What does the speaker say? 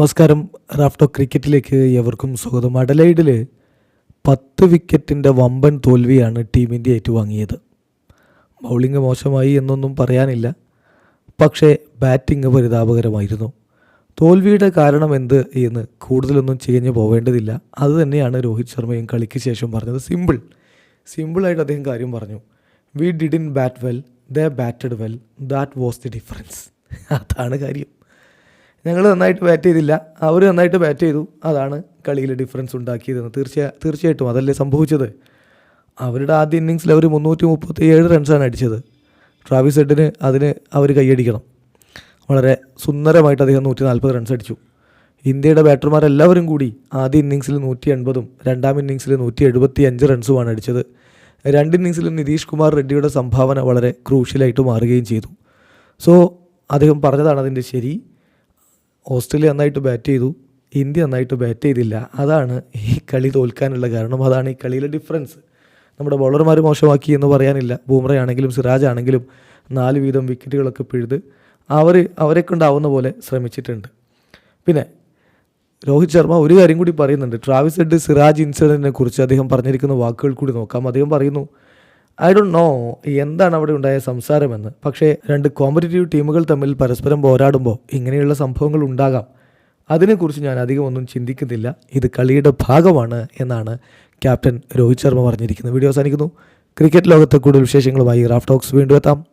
നമസ്കാരം. റാഫ്റ്റോ ക്രിക്കറ്റിലേക്ക് എവർക്കും സ്വാഗതം. അഡലൈഡിൽ പത്ത് വിക്കറ്റിന്റെ വമ്പൻ തോൽവിയാണ് ടീം ഇന്ത്യ ഏറ്റുവാങ്ങിയത്. ബൗളിംഗ് മോശമായി എന്നൊന്നും പറയാനില്ല. പക്ഷേ ബാറ്റിംഗ് പരിതാപകരമായിരുന്നു. തോൽവിയുടെ കാരണം എന്ത് എന്ന് കൂടുതലൊന്നും ചികഞ്ഞു പോവേണ്ടതില്ല. അത് തന്നെയാണ് രോഹിത് ശർമ്മയും കളിക്ക് ശേഷം പറഞ്ഞത്. സിമ്പിൾ സിമ്പിളായിട്ട് അദ്ദേഹം കാര്യം പറഞ്ഞു. We didn't bat well they batted well that was the difference അതാണ് കാര്യം. ഞങ്ങൾ നന്നായിട്ട് ബാറ്റ് ചെയ്തില്ല. അവർ നന്നായിട്ട് ബാറ്റ് ചെയ്തു. അതാണ് കളിയിൽ ഡിഫറൻസ് ഉണ്ടാക്കിയതെന്ന്. തീർച്ചയാ തീർച്ചയായിട്ടും അതല്ലേ സംഭവിച്ചത്. അവരുടെ ആദ്യ ഇന്നിങ്സിൽ അവർ മുന്നൂറ്റി മുപ്പത്തി ഏഴ് റൺസാണ് അടിച്ചത്. ട്രാവിസ് ഹെഡിന് അതിന് അവർ കൈയടിക്കണം. വളരെ സുന്ദരമായിട്ട് അദ്ദേഹം നൂറ്റി നാൽപ്പത് റൺസ് അടിച്ചു. ഇന്ത്യയുടെ ബാറ്റർമാരെല്ലാവരും കൂടി ആദ്യ ഇന്നിങ്സിൽ നൂറ്റി എൺപതും രണ്ടാം ഇന്നിങ്സിൽ നൂറ്റി എഴുപത്തി അഞ്ച് റൺസുമാണ് അടിച്ചത്. രണ്ട് ഇന്നിങ്സിലും നിതീഷ് കുമാർ റെഡ്ഡിയുടെ സംഭാവന വളരെ ക്രൂഷ്യലായിട്ട് മാറുകയും ചെയ്തു. സോ അദ്ദേഹം പറഞ്ഞതാണ് അതിന്റെ ശരി. ഓസ്ട്രേലിയ നന്നായിട്ട് ബാറ്റ് ചെയ്തു. ഇന്ത്യ നന്നായിട്ട് ബാറ്റ് ചെയ്തില്ല. അതാണ് ഈ കളി തോൽക്കാനുള്ള കാരണം. അതാണ് ഈ കളിയിലെ ഡിഫറൻസ് നമ്മുടെ ബൗളർമാർ മോശമാക്കി എന്ന് പറയാനില്ല. ബൂമ്ര ആണെങ്കിലും സിറാജ് ആണെങ്കിലും നാല് വീതം വിക്കറ്റുകളൊക്കെ പിഴുത് അവർ അവരെ കൊണ്ടാവുന്ന പോലെ ശ്രമിച്ചിട്ടുണ്ട്. പിന്നെ രോഹിത് ശർമ്മ ഒരു കാര്യം കൂടി പറയുന്നുണ്ട്. ട്രാവിസ് ഹെഡ് സിറാജ് ഇൻസിഡന്റിനെ കുറിച്ച് അദ്ദേഹം പറഞ്ഞിരിക്കുന്ന വാക്കുകൾ കൂടി നോക്കാം. അദ്ദേഹം പറയുന്നു ഐ ഡോ നോ എന്താണ് അവിടെ ഉണ്ടായ സംസാരമെന്ന്. പക്ഷേ രണ്ട് കോമ്പറ്റേറ്റീവ് ടീമുകൾ തമ്മിൽ പരസ്പരം പോരാടുമ്പോൾ ഇങ്ങനെയുള്ള സംഭവങ്ങൾ ഉണ്ടാകാം. അതിനെക്കുറിച്ച് ഞാൻ അധികം ഒന്നും ചിന്തിക്കുന്നില്ല. ഇത് കളിയുടെ ഭാഗമാണ് എന്നാണ് ക്യാപ്റ്റൻ രോഹിത് ശർമ്മ പറഞ്ഞിരിക്കുന്നത്. വീഡിയോ അവസാനിക്കുന്നു. ക്രിക്കറ്റ് ലോകത്തെ കൂടുതൽ വിശേഷങ്ങളുമായി റാഫ് ടോക്സ് വീണ്ടും എത്താം.